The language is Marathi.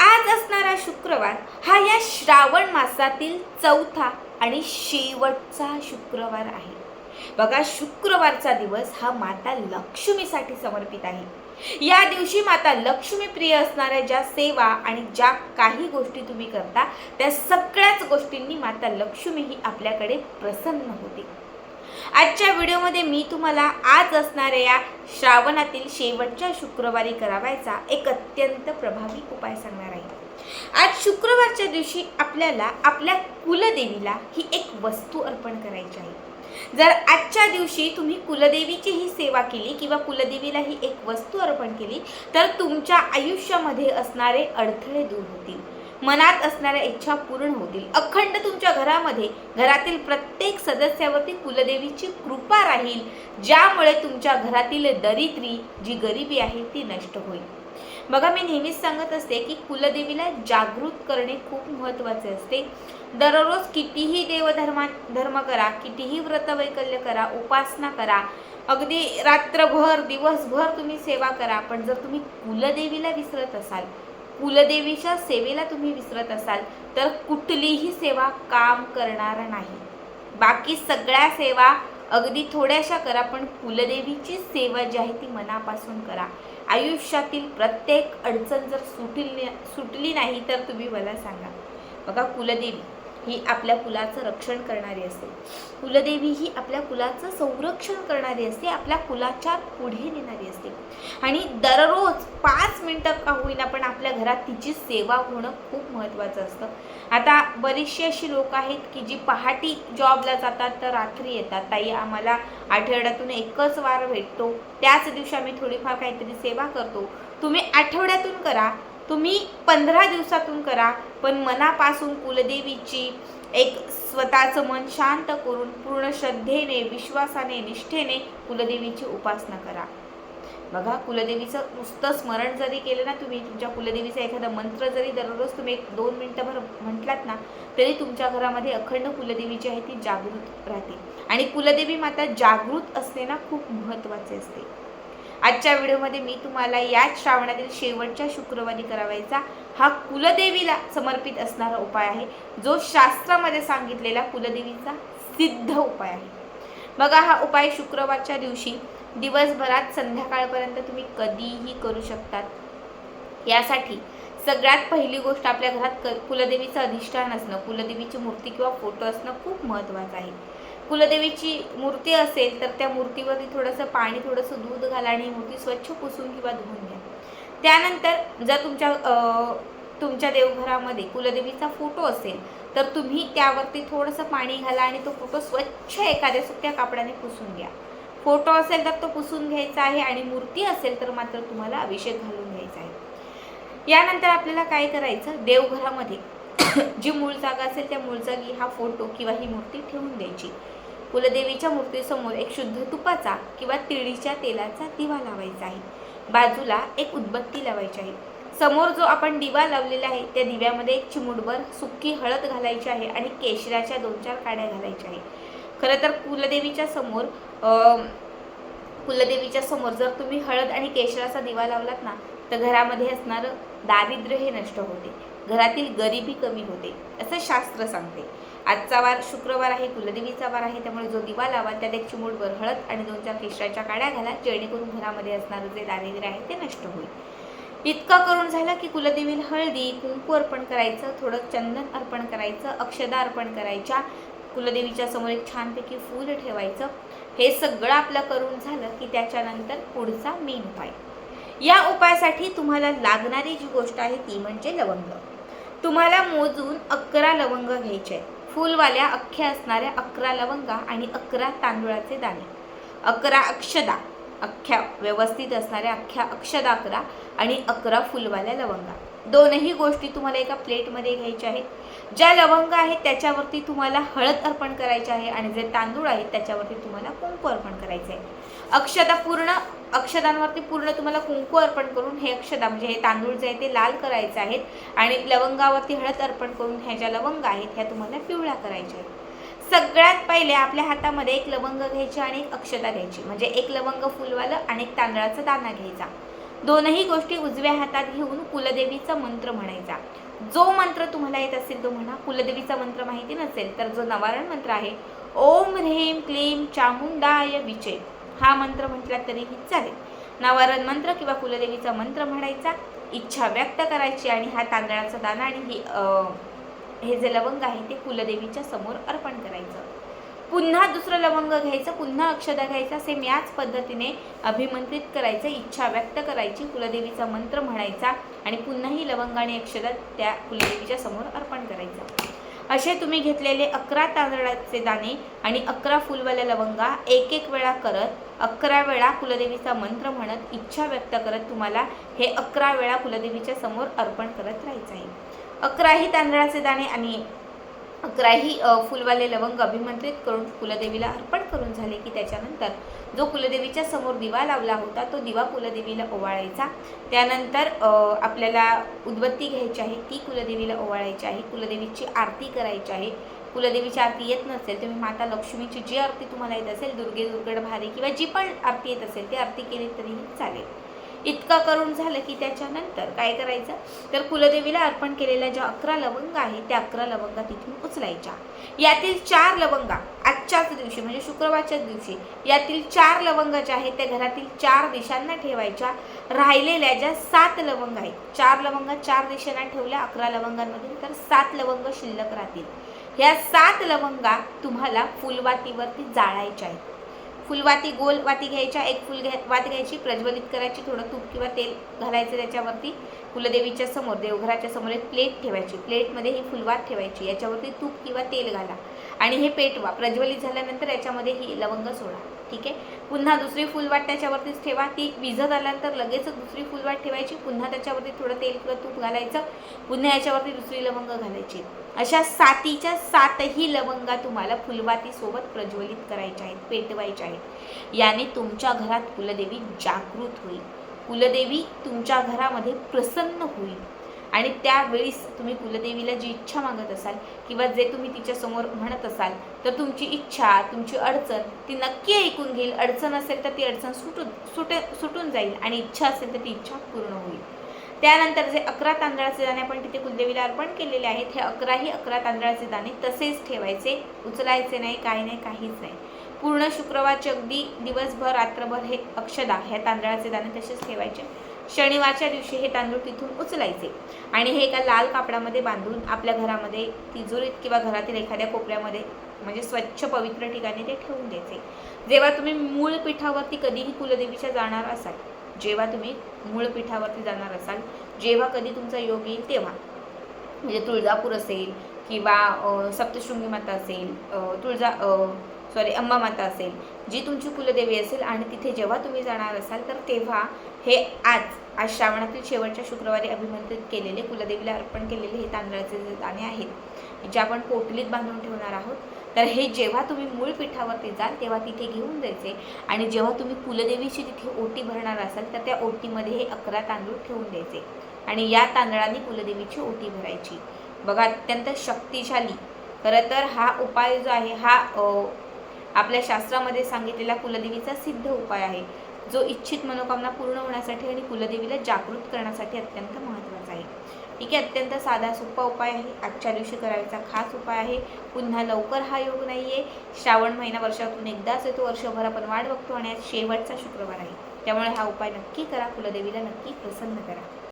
आज असणारा शुक्रवार हा या श्रावण मासातील चौथा आणि शेवटचा शुक्रवार आहे. बघा शुक्रवारचा दिवस हा माता लक्ष्मीसाठी समर्पित आहे. या दिवशी माता लक्ष्मी प्रिय असणाऱ्या ज्या सेवा आणि ज्या काही गोष्टी तुम्ही करता त्या सगळ्याच गोष्टींनी माता लक्ष्मी ही आपल्याकडे प्रसन्न होते. आजच्या व्हिडिओमध्ये मी तुम्हाला आज असणाऱ्या या श्रावणातील शेवटच्या शुक्रवारी करावायचा एक अत्यंत प्रभावी उपाय सांगणार आहे. आज शुक्रवारच्या दिवशी आपल्याला आपल्या कुलदेवीला ही एक वस्तू अर्पण करायची आहे. जर आजच्या दिवशी तुम्ही कुलदेवीची ही सेवा केली किंवा कुलदेवीला ही एक वस्तू अर्पण केली तर तुमच्या आयुष्यामध्ये असणारे अडथळे दूर होतील. मनात असणाऱ्या इच्छा पूर्ण होतील. अखंड तुमच्या घरामध्ये घरातील प्रत्येक सदस्यावरती कुलदेवीची कृपा राहील ज्यामुळे तुमच्या घरातील दरिद्री जी गरिबी आहे ती नष्ट होईल. बघा मी नेहमीच सांगत असते की कुलदेवीला जागृत करणे खूप महत्त्वाचे असते. दररोज कितीही देवधर्मा धर्म करा कितीही व्रतवैकल्य करा उपासना करा अगदी रात्रभर दिवसभर तुम्ही सेवा करा पण जर तुम्ही कुलदेवीला विसरत असाल कुलदेवीच्या सेवेला तुम्ही विसरत असाल तर कुठलीही सेवा काम करणार नाही. बाकी सगळ्या सेवा अगदी थोड्याशा करा पण कुलदेवीची सेवा जी आहे ती मनापासून करा. आयुष्यातील प्रत्येक अडचण जर सुटली सुटली नाही तर तुम्ही मला सांगा. बघा कुलदेवी ही आपल्या कुलाचं रक्षण करणारी असते. कुलदेवी ही आपल्या कुलाचं संरक्षण करणारी असते आपल्या कुलाच्या पुढे नेणारी असते. आणि दररोज पाच मिनटं का होईना पण आपल्या घरात तिची सेवा होणं खूप महत्त्वाचं असतं. आता बरीचशी अशी लोक आहेत की जी पहाटी जॉबला जातात तर रात्री येतात. ताई आम्हाला आठवड्यातून एकच वार भेटतो. त्याच दिवशी आम्ही थोडीफार काहीतरी सेवा करतो. तुम्ही आठवड्यातून करा. तुम्ही पंधरा दिवसातून करा. पण मनापासून कुलदेवीची एक स्वतःचं मन शांत करून पूर्ण श्रद्धेने विश्वासाने निष्ठेने कुलदेवीची उपासना करा. बघा कुलदेवीचं नुसतं स्मरण जरी केलं ना तुम्ही तुमच्या कुलदेवीचा एखादा मंत्र जरी दररोज तुम्ही एक दोन मिनटंभर म्हटलात ना तरी तुमच्या घरामध्ये अखंड कुलदेवी जी आहे ती जागृत राहते. आणि कुलदेवी माता जागृत असणे ना खूप महत्त्वाचे असते. आजच्या व्हिडिओमध्ये मी तुम्हाला याच श्रावणातील शेवटच्या शुक्रवारी करावायचा हा कुलदेवीला समर्पित असणारा उपाय आहे. जो शास्त्रामध्ये सांगितलेला कुलदेवीचा सिद्ध उपाय आहे. बघा हा उपाय शुक्रवारच्या दिवशी दिवसभरात संध्याकाळपर्यंत तुम्ही कधीही करू शकतात. यासाठी सगळ्यात पहिली गोष्ट आपल्या घरात क कुलदेवीचं अधिष्ठान असणं कुलदेवीची मूर्ती किंवा फोटो असणं खूप महत्त्वाचं आहे. कुलदेवीची मूर्ती असेल तर त्या मूर्तीवरती थोडंसं पाणी थोडंसं दूध घाला आणि मूर्ती स्वच्छ पुसून किंवा धुवून घ्या. त्यानंतर जर तुमच्या तुमच्या देवघरामध्ये कुलदेवीचा फोटो असेल तर तुम्ही त्यावरती थोडंसं पाणी घाला आणि तो फोटो स्वच्छ एखाद्या सुक्या कापडाने पुसून घ्या. फोटो असेल तर तो पुसून घ्यायचा आहे आणि मूर्ती असेल तर मात्र तुम्हाला अभिषेक घालून घ्यायचा आहे. यानंतर आपल्याला काय करायचं? देवघरामध्ये जी मूळ जागा असेल त्या मूळ जागी हा फोटो किंवा ही मूर्ती ठेवून द्यायची. कुलदेवीच्या मूर्तीसमोर एक शुद्ध तुपाचा किंवा तिळीच्या तेलाचा दिवा लावायचा आहे. बाजूला एक उदबत्ती लावायची आहे. समोर जो आपण दिवा लावलेला आहे त्या दिव्यामध्ये एक चिमुटभर सुक्की हळद घालायची आहे आणि केशराच्या दोन चार काड्या घालायच्या आहे खरं तर कुलदेवीच्या समोर कुलदेवीच्या समोर जर तुम्ही हळद आणि केशराचा दिवा लावलात ना तर घरामध्ये असणारं दारिद्र्य हे नष्ट होते. घरातील गरिबी कमी होते. असं शास्त्र सांगते. आजचा वार शुक्रवार आहे कुलदेवीचा वार आहे त्यामुळे जो दिवा लावा त्यात एक चिमूटभर हळद आणि दोन चार केशराच्या काड्या घाला जेणेकरून घरामध्ये असणारं जे दारिद्र्य आहे ते नष्ट होईल. इतकं करून झालं की कुलदेवीला हळदी कुंकू अर्पण करायचं थोडं चंदन अर्पण करायचं अक्षदा अर्पण करायच्या कुलदेवीच्या समोर एक छानपैकी फूल ठेवायचं. हे सगळं आपलं करून झालं की त्याच्यानंतर पुढचा मेन उपाय. या उपायासाठी तुम्हाला लागणारी जी गोष्ट आहे ती म्हणजे लवंग. तुम्हाला मोजून अकरा लवंग घ्यायचे आहेत. फुलवाल्या अख्ख्या असणाऱ्या अकरा लवंगा आणि अकरा तांदुळाचे दाणे. अकरा अक्षदा अख्ख्या व्यवस्थित असणाऱ्या अख्ख्या अक्षदा अकरा आणि अकरा फुलवाल्या लवंगा. दोनही गोष्टी तुम्हाला एका प्लेटमध्ये घ्यायच्या आहेत. ज्या लवंग आहेत त्याच्यावरती तुम्हाला हळद अर्पण करायचे आहे आणि जे तांदूळ आहेत त्याच्यावरती तुम्हाला कुंकू अर्पण करायचे आहे. अक्षता पूर्ण अक्षदांवरती पूर्ण तुम्हाला कुंकू अर्पण करून हे अक्षदा म्हणजे हे तांदूळ जे आहे ते लाल करायचे आहेत आणि लवंगावरती हळद अर्पण करून ह्या ज्या लवंग आहेत ह्या तुम्हाला पिवळ्या करायच्या आहेत. सगळ्यात पहिले आपल्या हातामध्ये एक लवंग घ्यायची आणि एक अक्षता घ्यायची म्हणजे एक लवंग फुलवालं आणि एक तांदळाचा दाना घ्यायचा. दोनही गोष्टी उजव्या हातात घेऊन कुलदेवीचा मंत्र म्हणायचा. जो मंत्र तुम्हाला येत असेल तो म्हणा. कुलदेवीचा मंत्र माहिती नसेल तर जो नवारण मंत्र आहे ओम ह्रीम क्लीम चामुंडाय विचे हा मंत्र म्हटला तरीही चालेल नवारण मंत्र किंवा कुलदेवीचा मंत्र म्हणायचा इच्छा व्यक्त करायची आणि हा तांदळाचा दाना आणि ही हे जे लवंग आहे ते कुलदेवीच्या समोर अर्पण करायचं. पुन्हा दुसरं लवंग घ्यायचं पुन्हा अक्षदा घ्यायचा सेम याच पद्धतीने अभिमंत्रित करायचं इच्छा व्यक्त करायची कुलदेवीचा मंत्र म्हणायचा आणि पुन्हाही लवंग आणि अक्षदा त्या कुलदेवीच्या समोर अर्पण करायचं. असे तुम्ही घेतलेले अकरा तांदळाचे दाणे आणि अकरा फुलवाल्या लवंगा एक एक वेळा करत अकरा वेळा कुलदेवीचा मंत्र म्हणत इच्छा व्यक्त करत तुम्हाला हे अकरा वेळा कुलदेवीच्या समोर अर्पण करत राहायचं आहे. अकराही तांदळाचे दाणे आणि अकराही फुलवाले लवंग अभिमंत्रित करून कुलदेवीला अर्पण करून झाले की त्याच्यानंतर जो कुलदेवीच्या समोर दिवा लावला होता तो दिवा कुलदेवीला ओवाळायचा. त्यानंतर आपल्याला उदबत्ती घ्यायची आहे ती कुलदेवीला ओवाळायची आहे कुलदेवीची आरती करायची आहे. कुलदेवीची आरती येत नसेल तुम्ही माता लक्ष्मीची जी आरती तुम्हाला येत असेल दुर्गे दुर्गड भारी किंवा जी पण आरती येत असेल ती आरती केली तरीही चालेल. इतकं करून झालं की त्याच्यानंतर काय करायचं? तर कुलदेवीला अर्पण केलेल्या ज्या अकरा लवंगा आहेत त्या अकरा लवंगा तिथून उचलायच्या. यातील चार लवंगा आजच्याच दिवशी म्हणजे शुक्रवारच्याच दिवशी यातील चार लवंगा ज्या आहेत त्या घरातील चार दिशांना ठेवायच्या. राहिलेल्या ज्या सात लवंग आहेत चार लवंगा चार दिशांना ठेवल्या अकरा लवंगांमधून तर सात लवंग शिल्लक राहतील. ह्या सात लवंगा तुम्हाला फुलवातीवरती जाळायच्या आहेत. फुलवाती गोल वाती घ्यायच्या एक फुल घ्या वाती घ्यायची प्रज्वलित करायची थोडं तूप किंवा तेल घालायचं त्याच्यावरती. कुलदेवीच्या समोर देवघराच्या समोर एक प्लेट ठेवायची. प्लेटमध्ये ही फुलवात ठेवायची. याच्यावरती तूप किंवा तेल घाला. आणि हे पेटवा प्रज्वलित झाल्यानंतर याच्यामध्ये ही लवंग सोडा. ठीक आहे? पुन्हा दुसरी फुलवाट त्याच्यावरतीच ठेवा. ती विझत आल्यानंतर लगेचच दुसरी फुलवाट ठेवायची. पुन्हा त्याच्यावरती थोडं तेल किंवा तूप घालायचं. पुन्हा याच्यावरती दुसरी लवंग घालायची. अशा सातीच्या सातही लवंगा तुम्हाला फुलवातीसोबत प्रज्वलित करायच्या आहेत पेटवायच्या आहेत. याने तुमच्या घरात कुलदेवी जागृत होईल. कुलदेवी तुमच्या घरामध्ये प्रसन्न होईल. आणि त्यावेळीस तुम्ही कुलदेवीला जी इच्छा मागत असाल किंवा जे तुम्ही तिच्यासमोर म्हणत असाल तर तुमची इच्छा तुमची अडचण ती नक्की ऐकून घेईल. अडचण असेल तर ती अडचण सुटून सुटे सुटून जाईल आणि इच्छा असेल तर ती इच्छा पूर्ण होईल. त्यानंतर जे अकरा तांदळाचे दाणे आपण तिथे कुलदेवीला अर्पण केलेले आहेत हे अकराही अकरा तांदळाचे दाणे तसेच ठेवायचे उचलायचे नाही काही नाही काहीच नाही. पूर्ण शुक्रवारचे अगदी दिवसभर रात्रभर हे अक्षदा ह्या तांदळाचे दाणे तसेच ठेवायचे. शनिवारच्या दिवशी हे तांदूळ तिथून उचलायचे आणि हे एका लाल कापडामध्ये बांधून आपल्या घरामध्ये तिजोरीत किंवा घरातील एखाद्या कोपऱ्यामध्ये म्हणजे स्वच्छ पवित्र ठिकाणी ते ठेवून द्यायचे. जेव्हा तुम्ही मूळ पीठावरती कधीही कुलदेवीच्या जाणार असाल जेव्हा तुम्ही मूळ पीठावरती जाणार असाल जेव्हा कधी तुमचा योग येईल तेव्हा. म्हणजे तुळजापूर असेल किंवा सप्तशृंगी माता असेल तुळजा सॉरी अंबा माता असेल जी तुमची कुलदेवी असेल आणि तिथे जेव्हा तुम्ही जाणार असाल तर तेव्हा हे आज आज श्रावणातील शेवटच्या शुक्रवारी अभिमंत्रित केलेले कुलदेवीला अर्पण केलेले हे तांदळाचे जे दाणे आहेत जे आपण पोटलीत बांधून ठेवणार आहोत. तर हे जेव्हा तुम्ही मूळ पीठावरती जाल तेव्हा तिथे घेऊन जायचे. आणि जेव्हा तुम्ही कुलदेवीची तिथे ओटी भरणार असाल तर त्या ओटीमध्ये हे अकरा तांदूळ ठेवून द्यायचे. आणि या तांदळाने कुलदेवीची ओटी भरायची. बघा अत्यंत शक्तिशाली. खरं तर हा उपाय जो आहे हा आपल्या शास्त्रामध्ये सांगितलेला कुलदेवीचा सिद्ध उपाय आहे. जो इच्छित मनोकामना पूर्ण होण्यासाठी आणि कुलदेवीला जागृत करण्यासाठी अत्यंत महत्त्वाचा आहे. ठीक आहे अत्यंत साधा सोपा उपाय आहे. आजच्या दिवशी करायचा खास उपाय आहे. पुन्हा लवकर हा योग नाही आहे श्रावण महिना वर्षातून एकदाच येतो. वर्षभर आपण वाट बघतो आणि आज शेवटचा शुक्रवार आहे. त्यामुळे हा उपाय नक्की करा. कुलदेवीला नक्की प्रसन्न करा.